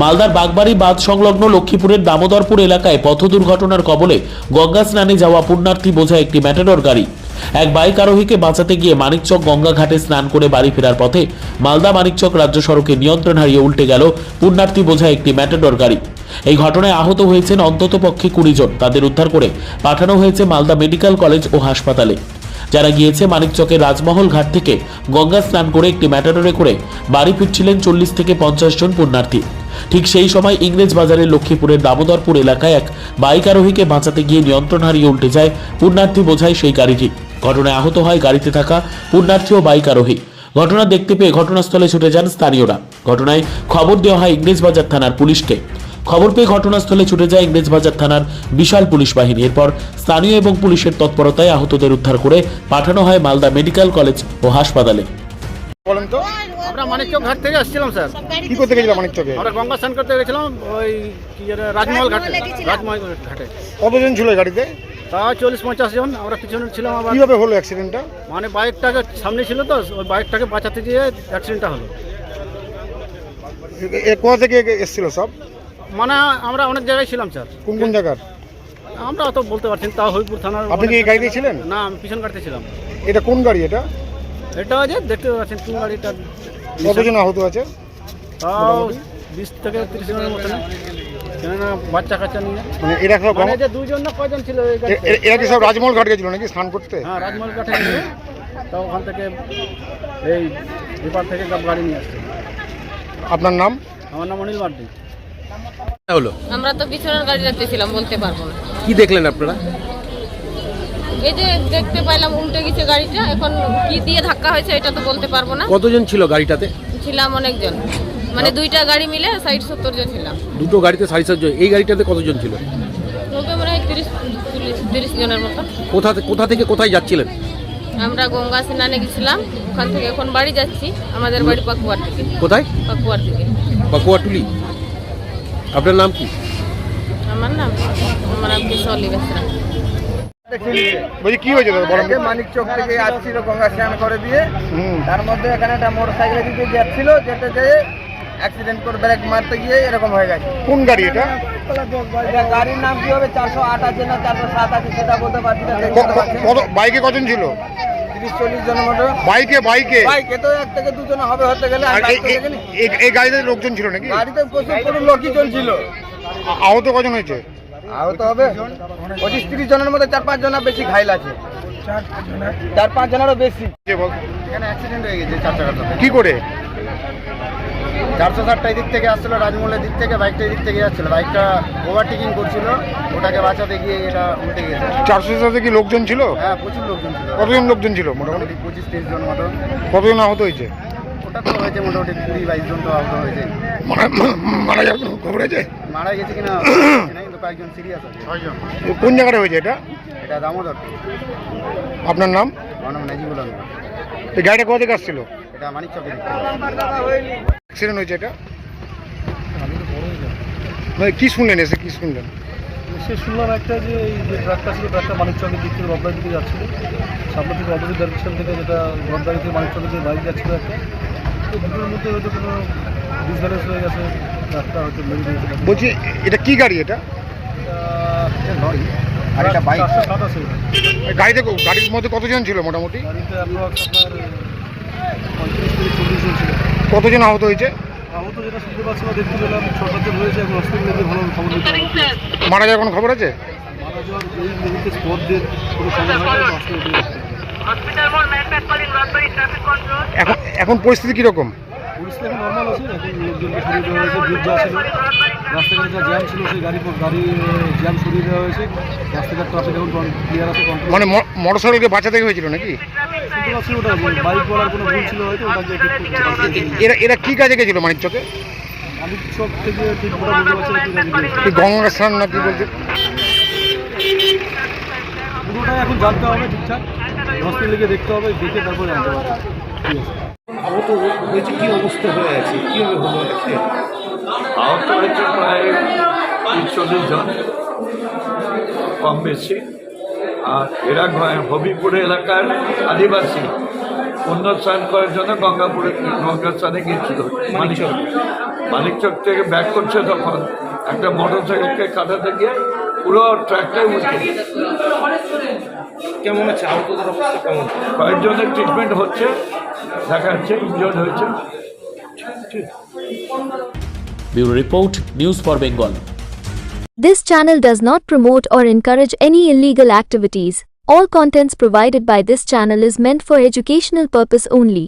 মালদার বাগবাড়ি বাঁধ সংলগ্ন লক্ষ্মীপুরের দামোদরপুর এলাকায় পথ দুর্ঘটনার কবলে গঙ্গা স্নানে যাওয়া পুণ্যার্থী বোঝা একটি ম্যাটাডোর গাড়ি। এক বাইক আরোহীকে বাঁচাতে গিয়ে মানিকচক গঙ্গা ঘাটে স্নান করে বাড়ি ফেরার পথে মালদা মানিকচক রাজ্য সড়কে নিয়ন্ত্রণ হারিয়ে উল্টে গেল পুণ্যার্থী বোঝা একটি ম্যাটাডোর গাড়ি। এই ঘটনায় আহত হয়েছেন অন্তত পক্ষে কুড়ি জন। তাদের উদ্ধার করে পাঠানো হয়েছে মালদা মেডিকেল কলেজ ও হাসপাতালে। যারা গিয়েছে মানিকচকের রাজমহল ঘাট থেকে গঙ্গা স্নান করে একটি ম্যাটাডোরে করে বাড়ি ফিরছিলেন চল্লিশ থেকে পঞ্চাশ জন পুণ্যার্থী। ঠিক সেই সময় ইংরেজ বাজারের লক্ষ্মীপুরের দামোদরপুর এলাকায় এক বাইক আরোহীকে বাঁচাতে গিয়ে নিয়ন্ত্রণ হারিয়ে উল্টে যায় পুণ্যার্থী বোঝায় সেই গাড়িটি। ঘটনায় আহত হয় গাড়িতে থাকা পুণ্যার্থী ও বাইক আরোহী। ঘটনা দেখতে পেয়ে ঘটনাস্থলে ছুটে যান স্থানীয়রা। ঘটনায় খবর দেওয়া হয় ইংরেজবাজার থানার পুলিশকে। খবর পেয়ে ঘটনাস্থলে ছুটে যায় ইংরেজবাজার থানার বিশাল পুলিশ বাহিনী। এরপর স্থানীয় এবং পুলিশের তৎপরতায় আহতদের উদ্ধার করে পাঠানো হয় মালদা মেডিকেল কলেজ ও হাসপাতালে। বলেন তো। আমরা মানিকচক ঘাট থেকে আসছিলাম স্যার। কি করতে গেছিলাম মানিক চকে আমরা গঙ্গা স্নান করতে গেছিলাম ওই কি যেন রাজমহল ঘাটে। রাজমহল ঘাটে। কতজন ছিল গাড়িতে? তা চল্লিশ পঞ্চাশ জন আমরা পিছনে ছিলাম আবার। কীভাবে হলো অ্যাক্সিডেন্টটা মানে বাইকটাকে সামনে ছিল তো ওই বাইকটাকে বাঁচাতে গিয়ে অ্যাক্সিডেন্টটা হলো। এ কোথা থেকে এসেছিল সব? মানে আমরা অনেক জায়গায় ছিলাম স্যার। কোন কোন জায়গার? আমরা অত বলতে পারছি না, তাও হরিপুর থানার আপনি কি গাড়িতে ছিলেন? না আমি পিছন গাড়িতে ছিলাম। এটা কোন গাড়ি এটা? এটা যে দেখতে পাচ্ছেন কোন গাড়িটা কতজন আহত আছে তাও বিশ থেকে তিরিশ জনের মতন। কেননা বাচ্চা কাচ্চা নিয়ে। মানে এরা সব মানে যে দুজন না কয়জন ছিল এরা কি সব রাজমহল ঘাট গেছিল নাকি স্নান করতে? হ্যাঁ রাজমহল তা ওখান থেকে এই বিপার থেকে সব গাড়ি নিয়ে আসছে। আপনার নাম? আমার নাম অনিল মার্ডি হলো আমরা তো পিছনের গাড়ি রাখতেছিলাম বলতে পারব না। কি দেখলেন আপনারা? এই যে দেখতে পাইলাম উল্টে গেছে গাড়িটা এখন কি দিয়ে ধাক্কা হয়েছে এটা তো বলতে পারব না। কতজন ছিল গাড়িটাতে? ছিলাম অনেকজন। মানে দুইটা গাড়ি মিলে ষাট সত্তর জন ছিলাম। দুটো গাড়িতে সাড়ে সাতজন। এই গাড়িটাতে কতজন ছিল? ওকে মনে হয় তিরিশ তিরিশ জনের মতো। কোথা কোথা থেকে কোথায় যাচ্ছিলেন? আমরা গঙ্গা স্নানে গেছিলাম ওখান থেকে এখন বাড়ি যাচ্ছি আমাদের বাড়ি পাকুয়ার থেকে কোথায়? পাকুয়ার থেকে বাকুয়াটুলি আপনার নাম কি? আমার নাম আমার নাম কিশোরী বেসরা বলছি কি হয়েছে দাদা বলেন মানিক চক থেকে আসছিল গঙ্গা স্নান করে দিয়ে। তার মধ্যে এখানে একটা মোটর দিকে যাচ্ছিল যেতে যেয়ে অ্যাক্সিডেন্ট করে ব্রেক মারতে গিয়ে এরকম হয়ে গেছে। কোন গাড়ি এটা? এটা গাড়ির নাম কি হবে? চারশো আট আছে না চারশো সাত আছে সেটা বলতে পারছি না বাইকে কজন ছিল? তিরিশ চল্লিশ জনের মতো। বাইকে বাইকে? বাইকে তো এক থেকে দুজন হবে হতে গেলে এই- গাড়িতে লোকজন ছিল নাকি? গাড়িতে প্রচুর প্রচুর লোকই চলছিল। আ- আহত কজন হয়েছে? আহত হবে। পঁচিশ তিরিশ জনের মধ্যে চার পাঁচ জন বেশি ঘাইল আছে। চার পাঁচ জনেরও বেশি। কে বল? এখানে অ্যাক্সিডেন্ট হয়ে গেছে চার সাথে। কি করে? চারশো ষাটটা দিক থেকে আসছিল রাজমহলের দিক থেকে বাইকটা দিক থেকে যাচ্ছিল। বাইকটা ওভারটেকিং করছিল ওটাকে বাঁচাতে গিয়ে এটা উল্টে গেছে। চারশো সাথে কি লোকজন ছিল? হ্যাঁ প্রচুর লোকজন ছিল। কতজন লোকজন ছিল মোটামুটি? পঁচিশ তিরিশ জন মতো। কতজন আহত হয়েছে? ওটা তো হয়েছে মোটামুটি কুড়ি বাইশ জন তো আহত হয়েছে। মারা- মারা যাওয়ার খবর আছে? মারা গেছে কিনা? কয়েকজন সিরিয়াস আছে। ছয়জন। কোন জায়গাটা হয়েছে এটা? এটা দামোদর। আপনার নাম? আমার নাম নাজিবুল আলম। এই গাড়িটা কোথা থেকে আসছিল? এটা মানিক চকের অ্যাক্সিডেন্ট হয়েছে এটা? মানে কি শুনলেন এসে? কি শুনলেন? সে শুনলাম একটা যে এই যে ট্রাকটা ছিল ট্রাকটা মানিকচকের দিক থেকে রবদার দিকে যাচ্ছিল। সামনে থেকে অপোজিট ডাইরেকশন থেকে যেটা রবদারি থেকে মানিকচকের যে বাইক যাচ্ছিল একটা। তো দুটোর মধ্যে হয়তো কোনো ডিসব্যালেন্স হয়ে গেছে ট্রাকটা হয়তো মেরে বলছি এটা কি গাড়ি এটা? লরি। আর এটা বাইক গাড়িতে গাড়ির মধ্যে কতজন ছিল মোটামুটি? গাড়িতে কতজন আহত হয়েছে? আহত যেটা শুনতে পাচ্ছি বা দেখতে পেলাম ছটা জন হয়েছে এখন হসপিটালে ভালো খবর দিতে মারা যাওয়ার কোনো খবর আছে? মারা যাওয়ার এই মুহূর্তে স্পট কোনো খবর হসপিটালে এখন এখন পরিস্থিতি কীরকম? পরিস্থিতি এখন নর্মাল আছে এখন লোকজনকে সরিয়ে দেওয়া হয়েছে ভিড় যা ছিল রাস্তাঘাটে যা জ্যাম ছিল সেই গাড়ি গাড়ি জ্যাম সরিয়ে দেওয়া হয়েছে রাস্তাঘাট ট্রাফিক এখন ক্লিয়ার আছে মানে মোটর সাইকেলকে বাঁচাতে হয়েছিল নাকি? শুনতে পাচ্ছি ওটা বাইক বলার কোনো ভুল ছিল হয়তো ওটাকে পারছি এরা এরা কি কাজে গেছিল মানিক চকে সব থেকে ঠিক ওটা বলতে পারছি গঙ্গা স্নান না কি বলছে? পুরোটাই এখন জানতে হবে ঠিকঠাক। হসপিটালে গিয়ে দেখতে হবে দেখে তারপর জানতে পারব ঠিক আছে। আহত হয়েছে কি অবস্থা হয়ে আছে? কীভাবে হলো accident? আহত হয়েছে প্রায় চল্লিশ জন কম বেশি। আর এরা হবিপুর এলাকার আদিবাসী। অন্য স্নান করার জন্য গঙ্গাপুরে গঙ্গা স্নানে গিয়েছিল মানিকচক। মানিকচক থেকে ব্যাক করছে তখন। একটা মোটর সাইকেলকে কাটাতে গিয়ে পুরো ট্র্যাকটাই গেছে। কেমন আছে আহতদের অবস্থা কেমন কয়েকজনের ট্রিটমেন্ট হচ্ছে দেখা যাচ্ছে ইনজোর্ড হয়েছে bureau report news for Bengal This channel does not promote or encourage any illegal activities. All contents provided by this channel is meant for educational purpose only.